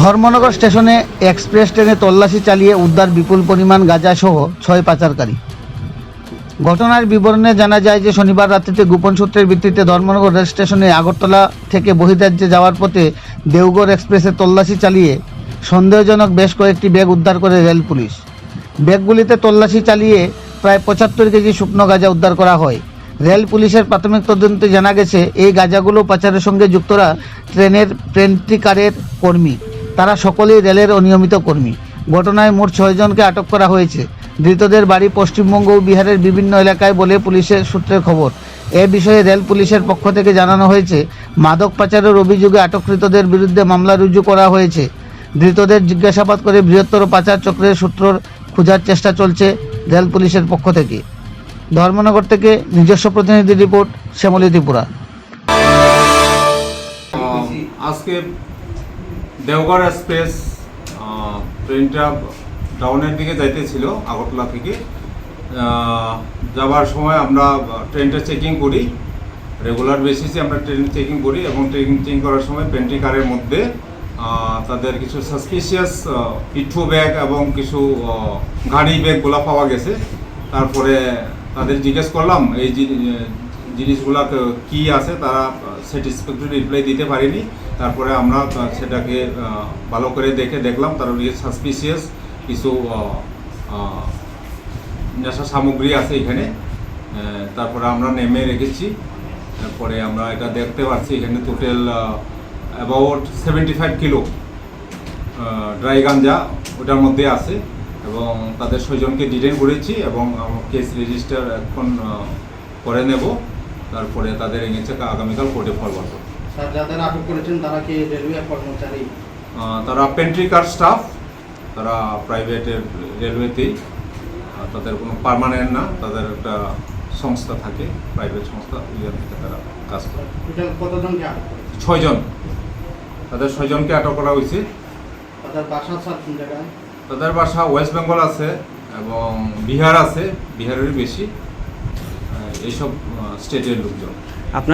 ধর্মনগর স্টেশনে এক্সপ্রেস ট্রেনে তল্লাশি চালিয়ে উদ্ধার বিপুল পরিমাণ গাঁজা সহ ছয় পাচারকারী। ঘটনার বিবরণে জানা যায় যে শনিবার রাত্রিতে গোপন সূত্রের ভিত্তিতে ধর্মনগর রেল স্টেশনে আগরতলা থেকে বহিরাজ্যে যাওয়ার পথে দেওগড় এক্সপ্রেসে তল্লাশি চালিয়ে সন্দেহজনক বেশ কয়েকটি ব্যাগ উদ্ধার করে রেল পুলিশ। ব্যাগগুলিতে তল্লাশি চালিয়ে প্রায় পঁচাত্তর কেজি শুকনো গাঁজা উদ্ধার করা হয়। রেল পুলিশের প্রাথমিক তদন্তে জানা গেছে, এই গাঁজাগুলো পাচারের সঙ্গে যুক্তরা ট্রেনের প্রেন্টিকারের কর্মী। তারা সকলেই রেলের অনিয়মিত কর্মী। ঘটনায় মোট ছয়জনকে আটক করা হয়েছে। ধৃতদের বাড়ি পশ্চিমবঙ্গ ও বিহারের বিভিন্ন এলাকায় বলে পুলিশের সূত্রের খবর। এ বিষয়ে রেল পুলিশের পক্ষ থেকে জানানো হয়েছে, মাদক পাচারের অভিযোগে আটককৃতদের বিরুদ্ধে মামলা রুজু করা হয়েছে। ধৃতদের জিজ্ঞাসাবাদ করে বৃহত্তর পাচার চক্রের সূত্র খোঁজার চেষ্টা চলছে রেল পুলিশের পক্ষ থেকে। ধর্মনগর থেকে নিজস্ব প্রতিনিধি রিপোর্ট, শ্যামলী ত্রিপুরা। আজকে দেওগড় এক্সপ্রেস ট্রেনটা টাউনের দিকে যাইতেছিল, আগরতলা থেকে। যাবার সময় আমরা ট্রেনটা চেকিং করি। রেগুলার বেসিসে আমরা ট্রেন চেকিং করি এবং ট্রেন চেকিং করার সময় পেন্ট্রি কারের মধ্যে তাদের কিছু সাসপিসিয়াস পিঠু ব্যাগ এবং কিছু গাড়ি ব্যাগগুলো পাওয়া গেছে। তারপরে তাদের জিজ্ঞেস করলাম, এই জিনিসগুলা ক- আছে তারা স্যাটিসফ্যাক্টরি রিপ্লাই দিতে পারেনি। তারপরে আমরা সেটাকে ভালো করে দেখে দেখলাম। তার সাসপিসিয়াস কিছু আহ, আহ, নেশা সামগ্রী আছে এখানে। তারপরে আমরা নেমে রেখেছি। তারপরে আমরা এটা দেখতে পাচ্ছি এখানে total about seventy five kilo dry গাঞ্জা ওটার মধ্যে আছে। এবং তাদের ছয়জনকে ডিটেন করেছি এবং কেস রেজিস্টার এখন করে নেব। তারপরে তাদের এনেছে আগামীকাল কোর্টে ফরওয়ার্ড। করব। যাদের আটক করেছেন তারা কি রেলওয়ে কর্মচারী? তারা পেন্ট্রি কার স্টাফ তারা প্রাইভেটের রেলওয়েতেই তাদের কোনো পার্মানেন্ট না তাদের একটা সংস্থা থাকে প্রাইভেট সংস্থা ওইখান থেকে তারা কাজ করে। কতজনকে ছয়জন। তাদের ছয়জনকে আটক করা হয়েছে। তাদের বাসা তাদের বাসা ওয়েস্ট বেঙ্গল আছে এবং বিহার আছে বিহারেরই বেশি। এইসব স্টেটের লোকজন। আপনার